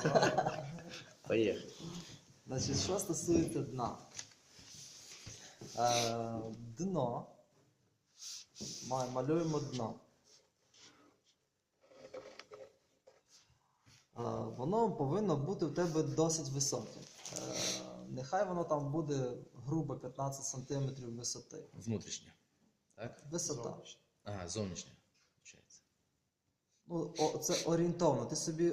Поїхали. Значить, що стосується дна. Е, дно. Малюємо дно. Е, воно повинно бути в тебе досить високе. Е, нехай воно там буде грубо 15 см висоти. Внутрішнє. Так? Висота. Ага, зовнішнє. Виходить. Ну, о, це орієнтовно. Ти собі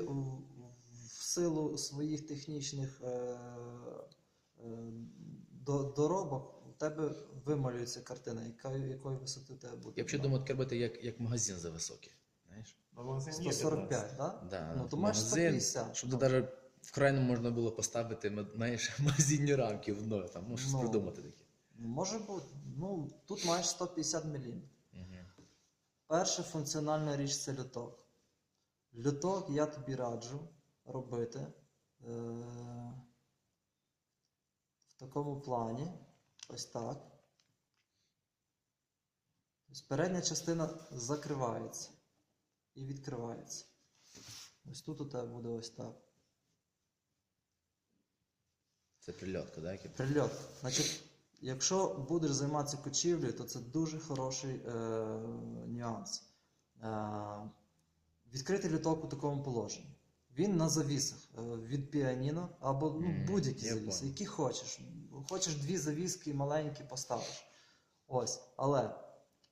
силу своїх технічних е, е, до, доробок у тебе вималюється картина, яка, якої висоти у тебе буде. Я думаю, таке робити як, як магазин за високий. Знаєш? 145, так? Да, Ну, то маєш 150. Щоб навіть в крайньому можна було поставити знаєш, магазинні рамки в дно. Там можеш Ну. придумати таке. Може бути. Ну, тут маєш 150 мм. Угу. Перша функціональна річ це люток. Люток я тобі раджу робити е- в такому плані. Ось так. Тобто передня частина закривається і відкривається. Ось тут у тебе буде ось так. Це прильотка, да? який- Прильот. Значить, якщо будеш займатися кочівлею, то це дуже хороший е, нюанс. Е, відкрити літок у такому положенні. Він на завісах е, від піаніно або ну, будь-які я завіси, які хочеш. Хочеш дві завіски маленькі поставиш. Ось. Але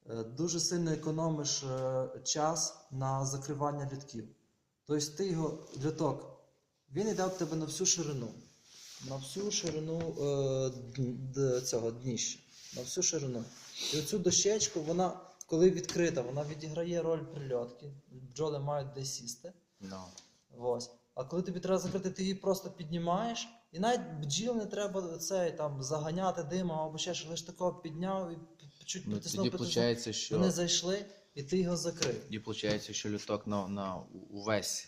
е, дуже сильно економиш е, час на закривання літків. Тобто ти його літок, він йде в тебе на всю ширину. На всю ширину е, цього дніща. На всю ширину. І оцю дощечку, вона, коли відкрита, вона відіграє роль прильотки. Бджоли мають де сісти. Ну. Ось. А коли тобі треба закрити, ти її просто піднімаєш, і навіть бджіл не треба цей, там, заганяти димом або ще що, лише такого підняв і чуть Ну, притиснув, тоді притиснув. що Вони зайшли, і ти його закрив. тоді виходить, що люток на, на увесь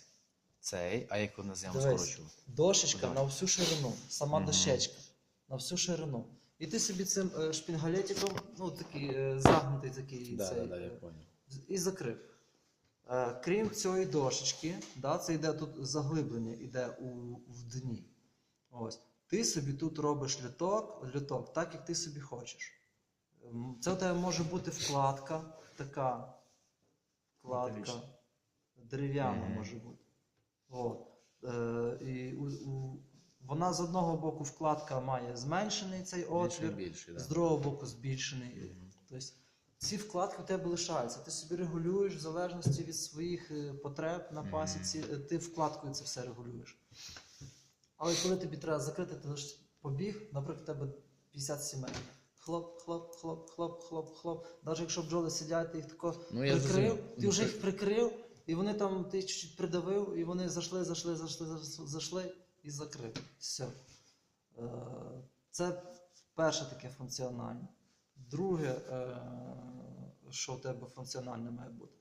цей, а як вони з Дивись. скорочували? Дошечка Давай. на всю ширину, сама Мгм. дощечка. На всю ширину. І ти собі цим е, шпінгалетиком, ну такий е, загнутий такий Да, цей, да, да, я е, понял. і закрив. Е, крім цієї дошечки, да, це йде тут заглиблення, йде у, в дні. Ось. Ти собі тут робиш люток, люток, так як ти собі хочеш. Це у тебе може бути вкладка, така вкладка, дерев'яна може бути. От. Е, і у, у, вона з одного боку вкладка має зменшений цей отвір, більше, да. з другого боку збільшений. Мгм. Тобто ці вкладки в тебе лишаються. Ти собі регулюєш в залежності від своїх е, потреб на пасіці, е, ти вкладкою це все регулюєш. Але коли тобі треба закрити, ти лише побіг, наприклад, в тебе 50 сімей. Хлоп, хлоп, хлоп, хлоп, хлоп, хлоп. Навіть якщо бджоли сидять, ти їх тако Ну, прикрив, ти вже їх прикрив, і вони там ти чуть-чуть придавив, і вони зайшли, зайшли, зайшли, зайшли, зайшли і закрив. Все. Це перше таке функціональне. Друге, е, що у тебе функціональне має бути.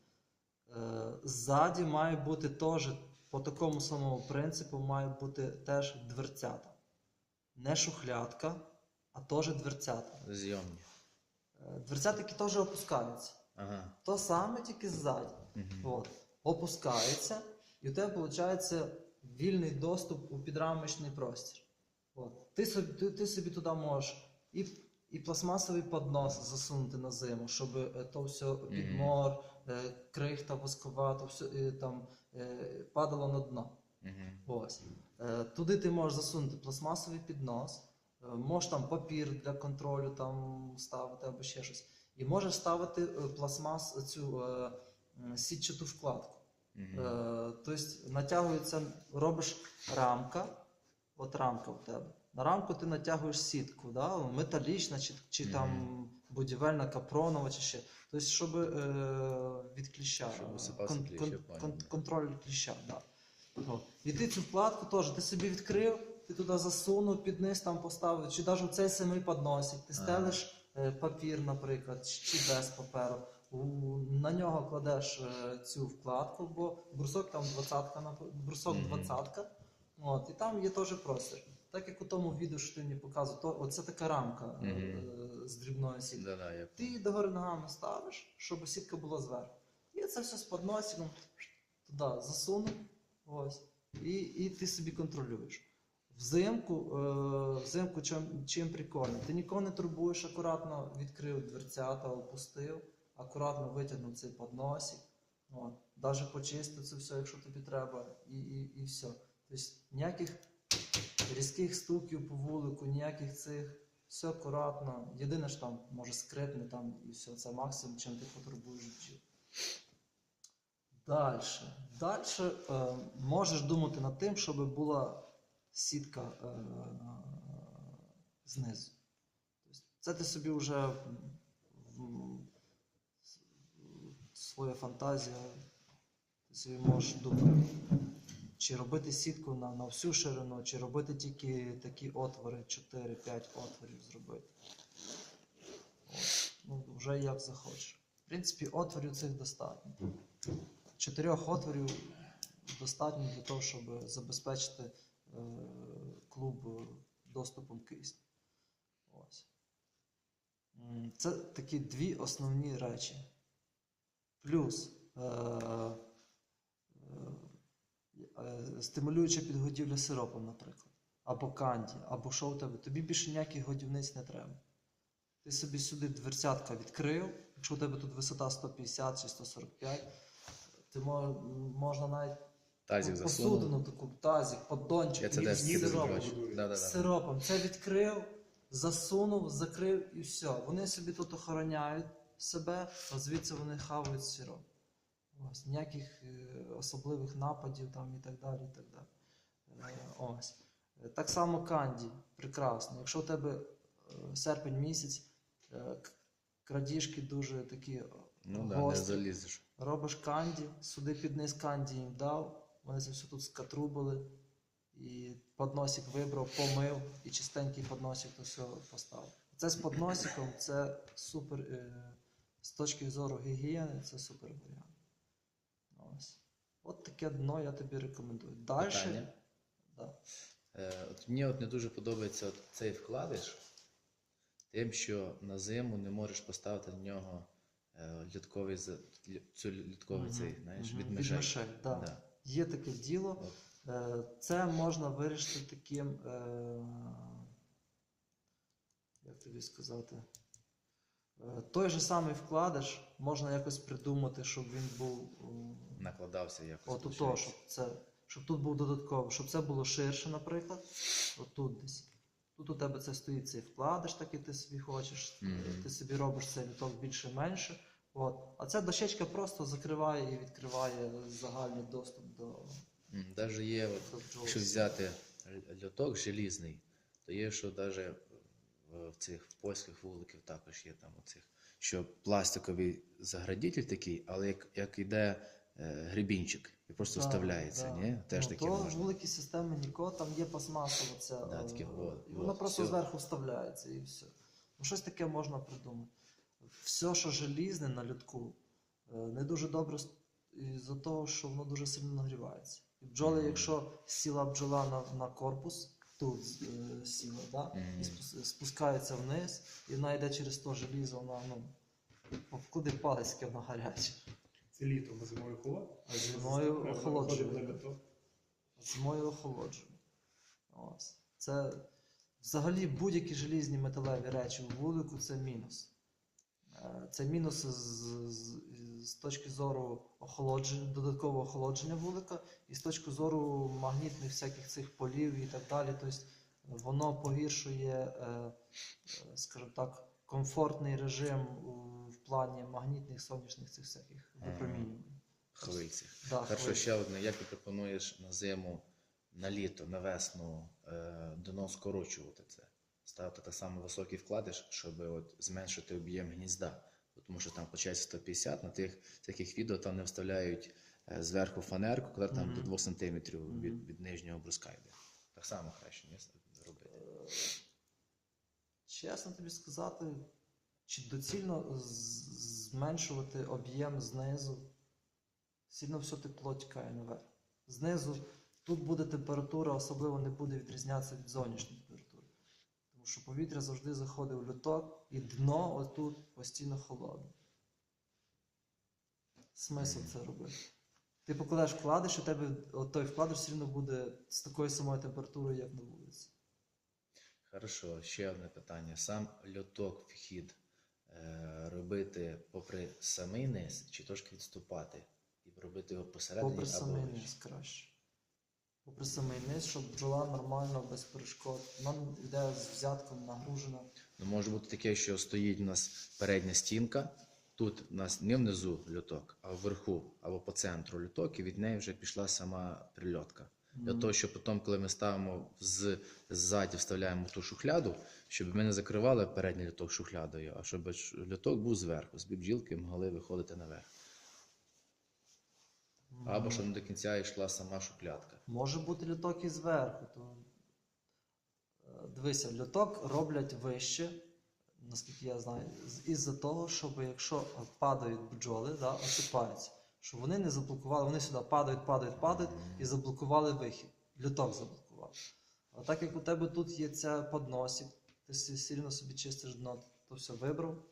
Е, Ззаді має бути теж по такому самому принципу має бути теж дверцята. Не шухлядка, а теж дверцята. Зйомні. Е, Дверцятики теж опускаються. Ага. То саме тільки ззаді. Мгм. От. Опускається, і у тебе виходить вільний доступ у підрамочний простір. От. Ти, собі, ти, ти собі туди можеш і, і пластмасовий поднос засунути на зиму, щоб е, то все підмор, е, крихта воскова, то все там е, падало на дно. Ось. Туди ти можеш засунути пластмасовий піднос, можеш там папір для контролю там ставити або ще щось. І можеш ставити пластмас цю сітчату вкладку. Тобто натягується, робиш рамка, от рамка в тебе. На рамку ти натягуєш сітку, да? металічна чи, чи там будівельна капронова, чи ще. Тобто, щоб е, від кліща. Щоб е, кон- кліщ, кон- кон- контроль кліща. Да. І ти цю вкладку теж, ти собі відкрив, ти туди засунув, під низ там поставив, чи навіть цей самий подносик, ти стелиш е, папір, наприклад, чи, без паперу. На нього кладеш е, цю вкладку, бо брусок там 20 брусок Мгм. 20 От, і там є теж простір. Так як у тому відео, що ти мені показував, то оце така рамка Мгм. е, з дрібною сіткою. Да-да, я Ти її догори ногами ставиш, щоб сітка була зверху. І це все з подносиком туди засунув. Ось. І, і ти собі контролюєш. Взимку, е, взимку чим, чим прикольно? Ти нікого не турбуєш, акуратно відкрив дверцята, опустив, акуратно витягнув цей подносик, навіть почистив це все, якщо тобі треба, і, і, і все. Тобто ніяких різких стуків по вулику, ніяких цих, все акуратно. Єдине, що там може скрипне там і все, це максимум, чим ти потурбуєш бджіл. Далі. Далі е, можеш думати над тим, щоб була сітка е, знизу. Тобто це ти собі вже своя фантазія, ти собі можеш думати, чи робити сітку на, на всю ширину, чи робити тільки такі отвори, 4-5 отворів зробити. Ну, вже як захочеш. В принципі, отворів цих достатньо. Чотирьох отворів достатньо для того, щоб забезпечити е, клуб доступом кисню. Ось. Це такі дві основні речі. Плюс е, е, стимулююча підгодівля сиропом, наприклад, або канді, або що у тебе. Тобі більше ніяких годівниць не треба. Ти собі сюди дверцятка відкрив, якщо у тебе тут висота 150 чи 145, ти мо- можна навіть Тазик посудину таку, тазик, поддончик, це з сиропом. Да, да, да. Сиропом. Це відкрив, засунув, закрив і все. Вони собі тут охороняють себе, а звідси вони хавають сироп. Ось, ніяких е, особливих нападів там і так далі. І так далі. Е, ось. Е, Так само канді, прекрасно. Якщо у тебе серпень місяць, крадіжки дуже такі Ну да, не залізеш. Робиш канді, сюди під низ канді їм дав, вони це все тут скатрубили, і подносик вибрав, помив, і чистенький подносик то все поставив. Це з подносиком, це супер, з точки зору гігієни, це супер варіант. От таке дно я тобі рекомендую. Далі. Питання. Да. Е, от мені от не дуже подобається от цей вкладиш, тим, що на зиму не можеш поставити на нього е, льотковий, цю льотковий Мгм, цей, знаєш, мгм. від мишей. мишей, да. Да. Є таке діло. От. Е, Це можна вирішити таким, е, як тобі сказати, той же самий вкладиш, можна якось придумати, щоб він був Накладався якось. от у то, щоб, це, щоб тут був додатково, щоб це було ширше, наприклад, отут десь. Тут у тебе це стоїть цей вкладиш, так і ти собі хочеш, е, Мгм. ти собі робиш цей літок більше-менше. От. А ця дощечка просто закриває і відкриває загальний доступ до, Даже є, от, якщо взяти льоток желізний, то є, що даже в цих польських вуликів також є там оцих, що пластиковий заградитель такий, але як, як іде е, гребінчик, і просто вставляється, да. ні? Теж ну, таке то можна. великі системи Ніко, там є пластмасова ця. Да, е, таке, от, і воно от, просто всьо. зверху вставляється і все. Ну, щось таке можна придумати. Все, що желізне на льотку, е, не дуже добре з- із-за того, що воно дуже сильно нагрівається. І бджоли, Мгм. якщо сіла бджола на, на корпус, тут е, сіла, да? І спускається вниз, і вона йде через то желізо, вона, ну, куди палець, вона воно гаряче. Це літо, а зимою холод. А зимою охолоджує. Зимою охолоджує. Ось. Це взагалі будь-які желізні металеві речі у вулику це мінус. Це мінус з, з, з точки зору охолодження, додаткового охолодження вулика і з точки зору магнітних всяких цих полів і так далі. Тобто воно погіршує, е, е, скажімо так, комфортний режим в плані магнітних сонячних цих всяких випромінювань. Хвильці. Да, Перше, ще одне, як ти пропонуєш на зиму, на літо, на весну е, дно скорочувати це? Ставити так само високий вкладиш, щоб от зменшити об'єм гнізда. Тому що там виходить 150, на тих всяких відео там не вставляють е, зверху фанерку, коли там Мгм. до 2 см від, Мгм. від нижнього бруска йде. Так само краще ні, робити. Е, Чесно тобі сказати, чи доцільно зменшувати об'єм знизу, сильно все тепло тікає наверх. Знизу тут буде температура, особливо не буде відрізнятися від зовнішньої що повітря завжди заходить в люток, і дно отут постійно холодне. Смисл це робити. Ти покладеш вкладиш, і тебе от той вкладиш все рівно буде з такою самою температурою, як на вулиці. Хорошо, ще одне питання. Сам льоток вхід е, робити попри самий низ, чи трошки відступати і робити його посередині Попри або самий низ краще. Попри самий низ, щоб бджола нормально, без перешкод. Нам йде з взятком нагружена. Ну, може бути таке, що стоїть у нас передня стінка, тут у нас не внизу льоток, а вверху або по центру льоток, і від неї вже пішла сама прильотка. Для того, щоб потім, коли ми ставимо з, ззаді, вставляємо ту шухляду, щоб ми не закривали передній льоток шухлядою, а щоб льоток був зверху, з бджілки могли виходити наверх. Або щоб не до кінця йшла сама шухлядка. Може бути льоток і зверху. То... е, Дивися, льоток роблять вище, наскільки я знаю, із-за того, щоб якщо падають бджоли, да, осипаються, щоб вони не заблокували, вони сюди падають, падають, падають і заблокували вихід. Льоток заблокував. А так як у тебе тут є ця подносик, ти сильно собі чистиш дно, то все вибрав.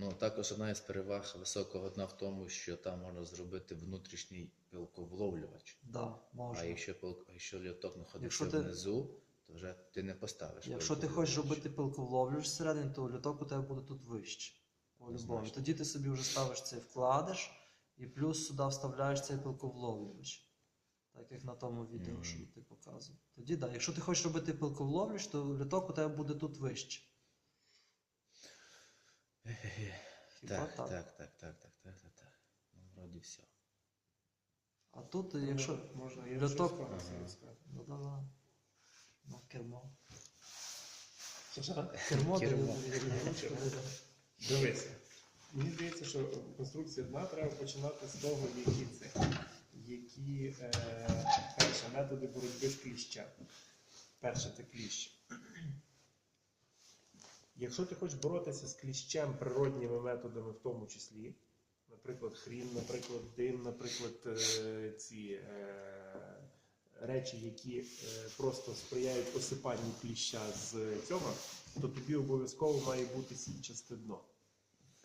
Ну, також одна із переваг високого дна в тому, що там можна зробити внутрішній пилковловлювач. Да, можна. А якщо, пил- а якщо льоток знаходиться Якщо ти- внизу, то вже ти не поставиш. Якщо ти хочеш робити пилковловлювач всередині, то люток у тебе буде тут вище. По-любому. Тоді ти собі вже ставиш цей вкладиш і плюс сюди вставляєш цей пилковловлювач. Так як на тому відео, Мгм. що ти показував. Тоді так. Да. Якщо ти хочеш робити пилковловлювач, то люток у тебе буде тут вище. Так, так? так, так, так, так, так, так, так. Ну, вроді все. А тут, якщо. Можна я льоток-. Ну давай. На кермо. Кермо, Кермо. Дивися. Мені здається, що конструкція дна треба починати з того, які це, які е, перше, методи боротьби з кліщем. Перше це кліщ. Якщо ти хочеш боротися з кліщем природніми методами, в тому числі, наприклад, хрін, наприклад, дим, наприклад, е, ці е, речі, які е, просто сприяють осипанню кліща з цього, то тобі обов'язково має бути сітчасте дно.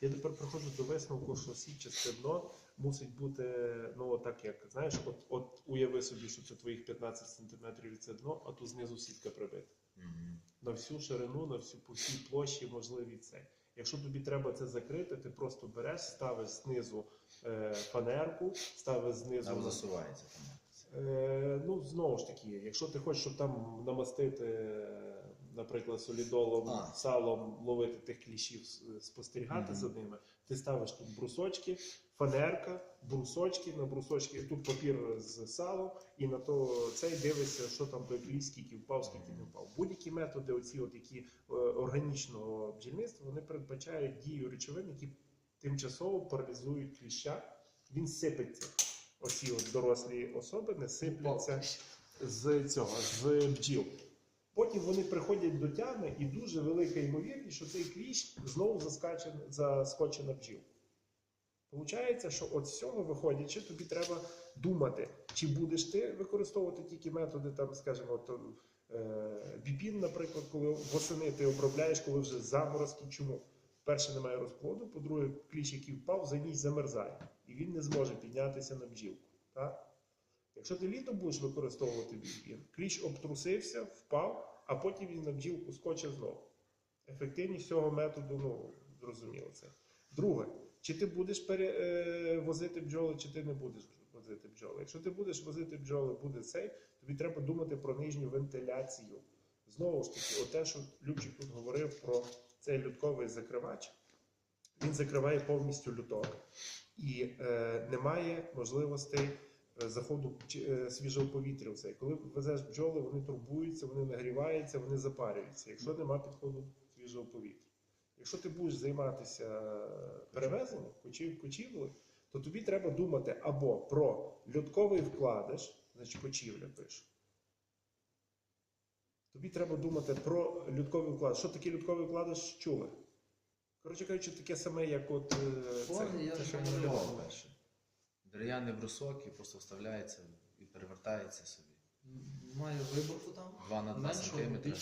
Я тепер приходжу до висновку, що сітчасте дно мусить бути, ну так як знаєш, от, от уяви собі, що це твоїх 15 см це дно, а тут знизу сітка прибита. Мгм. На всю ширину, на всю по всій площі можливі це. Якщо тобі треба це закрити, ти просто береш, ставиш знизу е, фанерку, ставиш знизу. Там засувається фанерка. Е, ну, знову ж таки, якщо ти хочеш, щоб там намастити, е, наприклад, солідолом, А. салом, ловити тих кліщів, спостерігати Мгм. за ними, ти ставиш тут брусочки, фанерка, брусочки, на брусочки, тут папір з салом, і на то цей дивишся, що там той кліщ, скільки впав, скільки не впав. Будь-які методи, оці от які е, органічного бджільництва, вони передбачають дію речовин, які тимчасово паралізують кліща, він сипеться. Оці от дорослі особини сипляться з цього, з бджіл. Потім вони приходять до тями, і дуже велика ймовірність, що цей кліщ знову заскоче на бджіл. Получається, що от з цього виходячи, тобі треба думати, чи будеш ти використовувати тільки методи, там, скажімо, от, е, біпін, наприклад, коли восени ти обробляєш, коли вже заморозки. Чому? Перше, немає розплоду, по-друге, кліщ, який впав, за ніч замерзає, і він не зможе піднятися на бджілку. Так? Якщо ти літом будеш використовувати біпін, кліщ обтрусився, впав, а потім він на бджілку скочив знову. Ефективність цього методу, ну, зрозуміло це. Друге, чи ти будеш пере, е, бджоли, чи ти не будеш возити бджоли. Якщо ти будеш возити бджоли, буде цей, тобі треба думати про нижню вентиляцію. Знову ж таки, оте, що Любчик тут говорив про цей лютковий закривач, він закриває повністю люток. І е, немає можливостей заходу е, свіжого повітря. в цей. Коли везеш бджоли, вони турбуються, вони нагріваються, вони запарюються, якщо немає підходу свіжого повітря. Якщо ти будеш займатися перевезенням кочів, кочівлею, то тобі треба думати або про льотковий вкладиш, значить кочівля пишу. Тобі треба думати про льотковий вкладиш. Що таке льотковий вкладиш? Чули? Коротше кажучи, таке саме, як от е, це. я Те, що перше. Дерев'яний брусок і просто вставляється і перевертається собі. Має виборку там. 2 на 2 Меншого, сантиметри.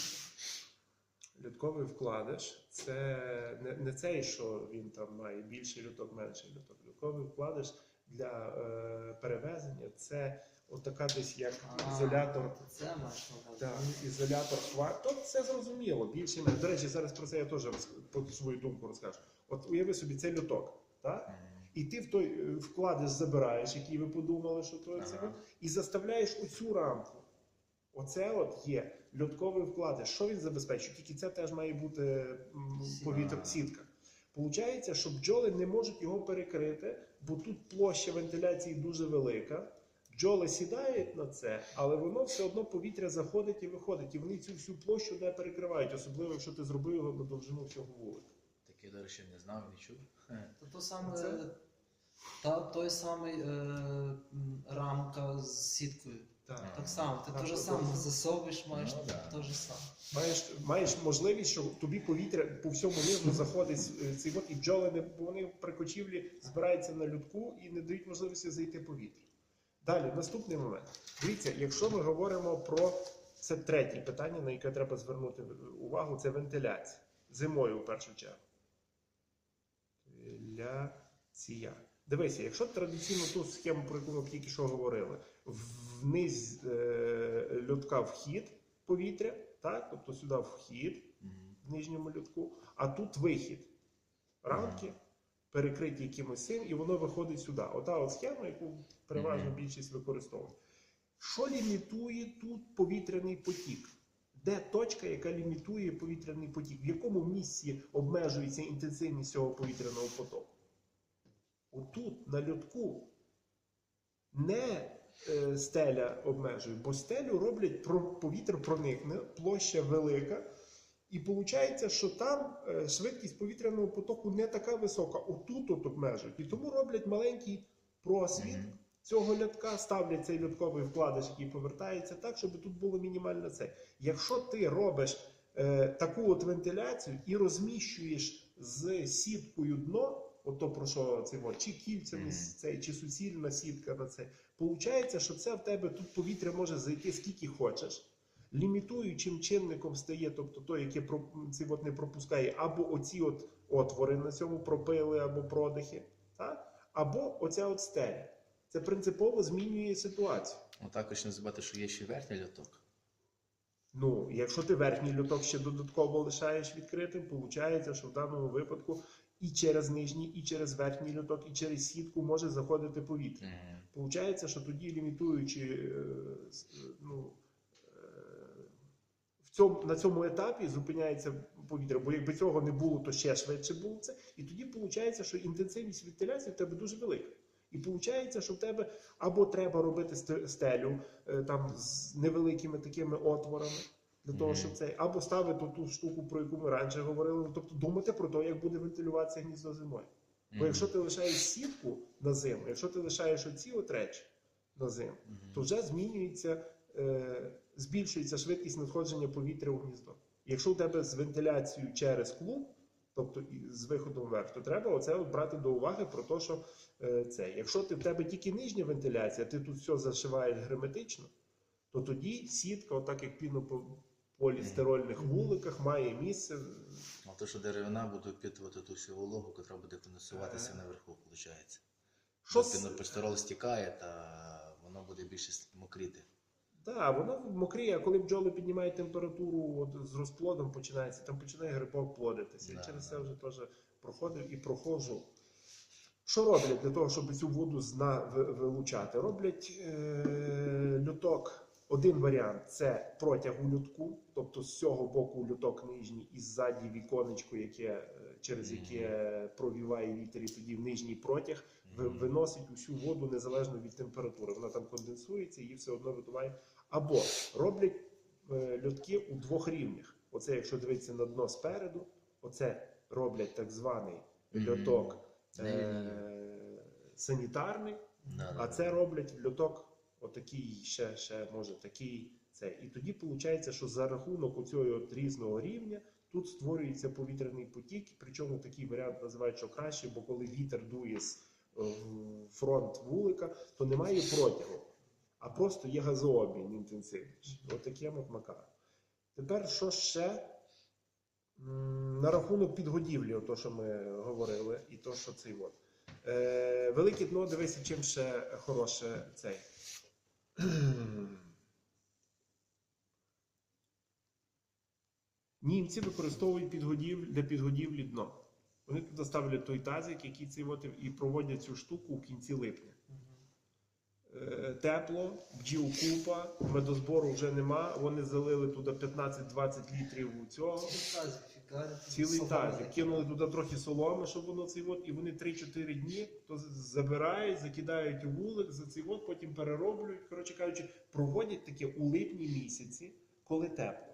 Лютковий вкладиш це не, не цей, що він там має більший люток, менший люток. Лютковий вкладиш для е, перевезення. Це отака десь як А, ізолятор. Це маєш на увазі. Так, ізолятор хват. То це зрозуміло. Більше менше. До речі, зараз про це я теж роз... про свою думку розкажу. От уяви собі, це люток, так? І ти в той е, вкладиш забираєш, який ви подумали, що то це, Ага. і заставляєш оцю рамку. Оце от є льотковий вкладиш. Що він забезпечує? Тільки це теж має бути повітря, сітка. Получається, що бджоли не можуть його перекрити, бо тут площа вентиляції дуже велика. Бджоли сідають на це, але воно все одно повітря заходить і виходить. І вони цю всю площу не перекривають, особливо якщо ти зробив його на довжину всього вулика. Таке, до речі, не знав, не чув. Хе. То, то саме, Це? та, той самий е, м, рамка з сіткою. Так. Так само, ти Так, те ж саме то- засовуєш, маєш Ну, да. те ж саме. Маєш, маєш можливість, що тобі повітря по всьому низу заходить е, цей от, і бджоли не бо вони при кочівлі збираються на людку і не дають можливості зайти повітря. Далі, наступний момент. Дивіться, якщо ми говоримо про це третє питання, на яке треба звернути увагу, це вентиляція. Зимою в першу чергу. Вентиляція. Дивися, якщо традиційно ту схему, про яку ми тільки що говорили, вниз е, льотка вхід повітря, так? тобто сюди вхід в нижньому льотку, а тут вихід. Рамки перекриті якимось цим, і воно виходить сюди. Ота от схема, яку переважно більшість використовує. Що лімітує тут повітряний потік? Де точка, яка лімітує повітряний потік? В якому місці обмежується інтенсивність цього повітряного потоку? Отут, на льотку, не е, стеля обмежує, бо стелю роблять повітря проникне, площа велика. І виходить, що там е, швидкість повітряного потоку не така висока. Отут от обмежують. І тому роблять маленький просвіт. Цього льотка, ставлять цей льотковий вкладиш, який повертається так, щоб тут було мінімально це. Якщо ти робиш е, таку от вентиляцію і розміщуєш з сіткою дно, ото про що це чи кільцями Мгм. цей, чи суцільна сітка на це, виходить, що це в тебе тут повітря може зайти скільки хочеш. Лімітуючим чинником стає, тобто той, який от не пропускає, або оці от отвори на цьому пропили або продихи, так? або оця от стеля. Це принципово змінює ситуацію. Ну, також не забувати, що є ще верхній льоток. Ну, якщо ти верхній люток ще додатково лишаєш відкритим, виходить, що в даному випадку і через нижній, і через верхній люток, і через сітку може заходити повітря. Мгм. Получається, що тоді лімітуючи е, е, ну, е, в цьому, на цьому етапі зупиняється повітря, бо якби цього не було, то ще швидше було це. І тоді виходить, що інтенсивність вентиляції в тебе дуже велика. І виходить, що в тебе або треба робити сте- стелю е, там з невеликими такими отворами. Для того, щоб цей, або ставити ту штуку, про яку ми раніше говорили, тобто думати про те, як буде вентилюватися гніздо зимою. Бо якщо ти лишаєш сітку на зиму, якщо ти лишаєш оці от речі на зиму, то вже змінюється, е, збільшується швидкість надходження повітря у гніздо. Якщо у тебе з вентиляцією через клуб, тобто з виходом вверх, то треба оце брати до уваги про те, що е, це. Якщо ти в тебе тільки нижня вентиляція, ти тут все зашиваєш герметично, то тоді сітка, отак як пінополістирольних вуликах, має місце. А то, що деревина буде впитувати ту всю вологу, яка буде конденсуватися Е. наверху, виходить. Що пінополістирол стікає, та воно буде більше мокріти. Так, воно мокріє, а коли бджоли піднімають температуру от, з розплодом починається, там починає грибок плодитися. Да, і через це вже теж проходив і проходжу. Що роблять для того, щоб цю воду зна вилучати? Роблять е- люток. Один варіант це протяг у лютку, тобто з цього боку люток нижній і ззаді віконечко, яке, е, через яке провіває вітер, і тоді в нижній протяг виносить усю воду незалежно від температури. Вона там конденсується, її все одно видуває. Або роблять е, льотки у двох рівнях. Оце, якщо дивитися на дно спереду, оце роблять так званий льоток Не е- санітарний, Да, а це роблять льоток отакий, ще, ще може такий. Це. І тоді виходить, що за рахунок оцього різного рівня тут створюється повітряний потік. Причому такий варіант називають, що краще, бо коли вітер дує з е, фронт вулика, то немає протягу, а просто є газообмін інтенсивніший. Отаким от макаром. Тепер що ще? На рахунок підгодівлі, то, що ми говорили, і то, що цей от. Е, велике дно, дивися, чим ще хороше цей. Німці використовують підгодів, для підгодівлі дно. Вони туди ставлять той тазик, який цей от, і проводять цю штуку в кінці липня. Е, Тепло, бджіл купа, медозбору вже нема. Вони залили туди 15-20 літрів цього. Цілий тазик. Кинули туди трохи соломи, щоб воно цей от, і вони 3-4 дні то забирають, закидають у вулик, за цей от, потім перероблюють. Коротше кажучи, проводять таке у липні місяці, коли тепло.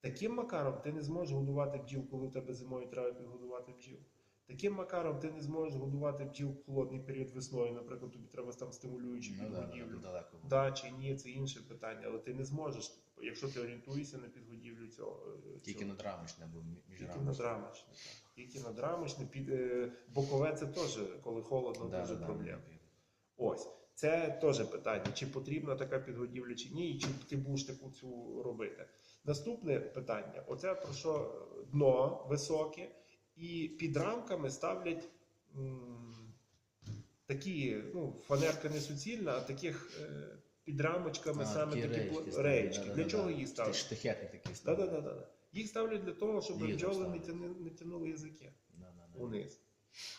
Таким макаром ти не зможеш годувати бджіл, коли в тебе зимою треба підгодувати бджіл. Таким макаром ти не зможеш годувати бджіл в холодний період весною. Наприклад, тобі треба там стимулюючи Ну, да, підгодівлю. далеко. Да чи ні, це інше питання, але ти не зможеш, якщо ти орієнтуєшся на підгодівлю цього. е, Тільки цього. надрамочне, бо мі- Тільки міжрамочне. Тільки надрамочне, під е, бокове це теж, коли холодно, Да, дуже да, проблема. да. Ось. Це теж питання, чи потрібна така підгодівля, чи ні, і чи ти будеш таку цю робити. Наступне питання: оце про що дно високе, і під рамками ставлять такі, ну, фанерка не суцільна, а таких е, під рамочками А, саме такі реєчки реєчки. да, Для да, чого да. їх ставлять? Штихетні такі ставлять. да, да, да. Їх ставлять для того, щоб бджоли не, ставлять. не тянули язики Да, да, да. униз.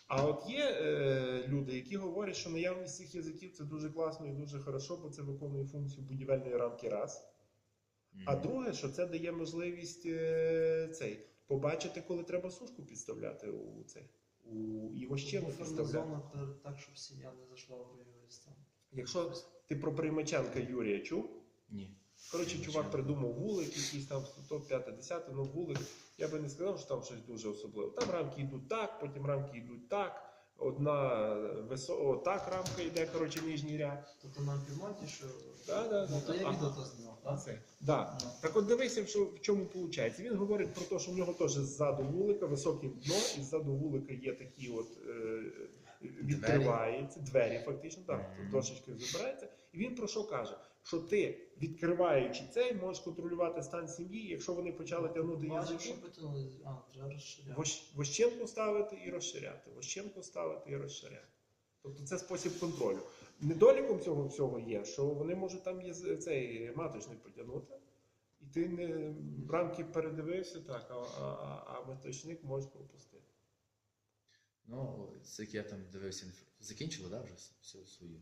А от є е, люди, які говорять, що наявність цих язиків це дуже класно і дуже хорошо, бо це виконує функцію будівельної рамки раз. А друге, що це дає можливість е, цей, побачити, коли треба сушку підставляти у цей. У, його Буферна підставляти. так, щоб сім'я не зайшла в бойовий стан. Якщо ти про приймаченка Юрія чув, Ні. Коротше, чувак придумав вулик, якийсь там 105-10, ну вулик. Я би не сказав, що там щось дуже особливе. Там рамки йдуть так, потім рамки йдуть так. Одна висо... о, так рамка йде, коротше, нижній ряд. Тобто нам півматі, що. Да, да, Ну, то я відео то знімав, так? Це. Да. Ну. Так от дивися, що- в чому виходить. Він говорить про те, що в нього теж ззаду вулика, високе дно, і ззаду вулика є такі от е, відкривається, двері фактично, так, Мгм. дошечки забирається. І він про що каже? Що ти, відкриваючи цей, можеш контролювати стан сім'ї, якщо вони почали тягнути. Вощ- Вощенку ставити і розширяти, вощенку ставити і розширяти. Тобто це спосіб контролю. Недоліком цього всього є, що вони можуть там є цей маточник потягнути, і ти не рамки передивився так, а, а, а, а маточник можеш пропустити. Ну, це як я там дивився. Закінчили, да, вже всю свою?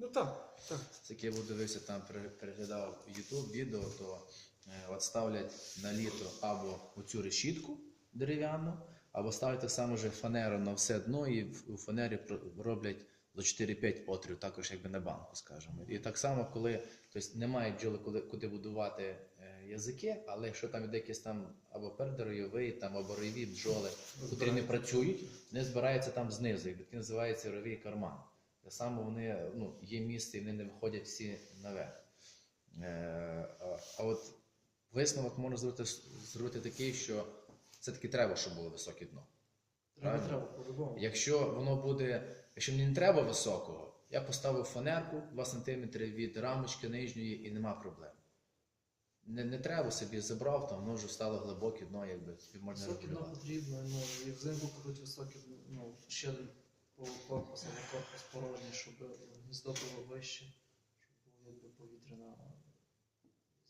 Ну так, так. Як я дивився, там переглядав YouTube відео, то е, от ставлять на літо або оцю решітку дерев'яну, або ставлять так само вже фанеру на все дно, і у фанері роблять до 4-5 отрів, також якби на банку, скажімо. І так само, коли тобто немає бджоли, коли, куди будувати е, язики, але якщо там іде якийсь там або передоройовий, там або ройові бджоли, котрі не працюють, вони збираються там знизу, і називається ровій карман. Само вони ну, є місце, і вони не виходять всі наверх. Е, а, от висновок можна зробити, зробити такий, що все-таки треба, щоб було високе дно. Треба, треба, по-любому. Якщо воно буде, якщо мені не треба високого, я поставив фанерку 2 см від рамочки нижньої і нема проблем. Не, не треба собі забрав, там воно вже стало глибоке дно, якби можна Високі дно потрібно, ну, і взимку кладуть високі, ну, ще по корпусу, на корпус порожній, щоб гніздо було вище, щоб була якби повітряна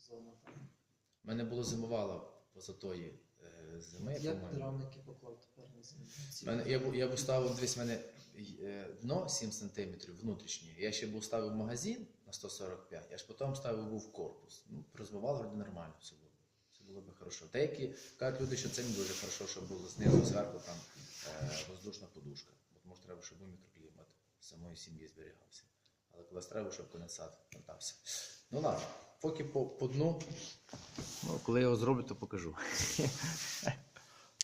зона там. У мене було зимувало поза тої е, зими, Як по-моєму. підрамники поклав тепер на зиму? Ці- Мене, я, бу- я був ставив десь в мене е, дно 7 см внутрішнє. Я ще був ставив магазин на 145, я ж потім ставив був корпус. Ну, розбивало вроді нормально все було. Все було би хорошо. Деякі кажуть люди, що це не дуже хорошо, щоб було знизу, зверху там е, воздушна подушка. Тому що треба, щоб мікроклімат самої сім'ї зберігався. Але коли треба, щоб конденсат вертався. Ну ладно, поки по, по дну. Ну, коли я його зроблю, то покажу.